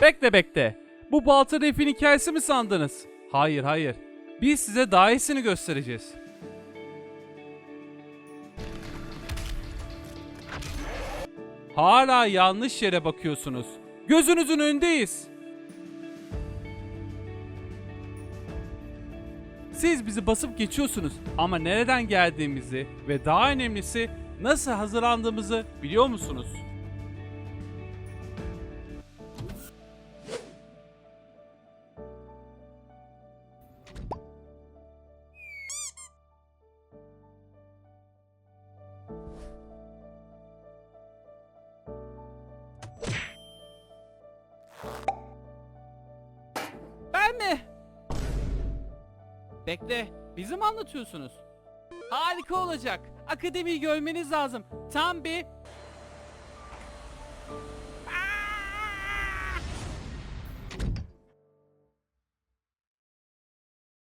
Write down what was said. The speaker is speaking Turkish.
Bekle bekle. Bu balta refin hikayesi mi sandınız? Hayır hayır. Biz size daha iyisini göstereceğiz. Hala yanlış yere bakıyorsunuz. Gözünüzün önündeyiz. Siz bizi basıp geçiyorsunuz ama nereden geldiğimizi ve daha önemlisi nasıl hazırlandığımızı biliyor musunuz? Bekle, bizi mi anlatıyorsunuz? Harika olacak. Akademiyi görmeniz lazım. Tam bir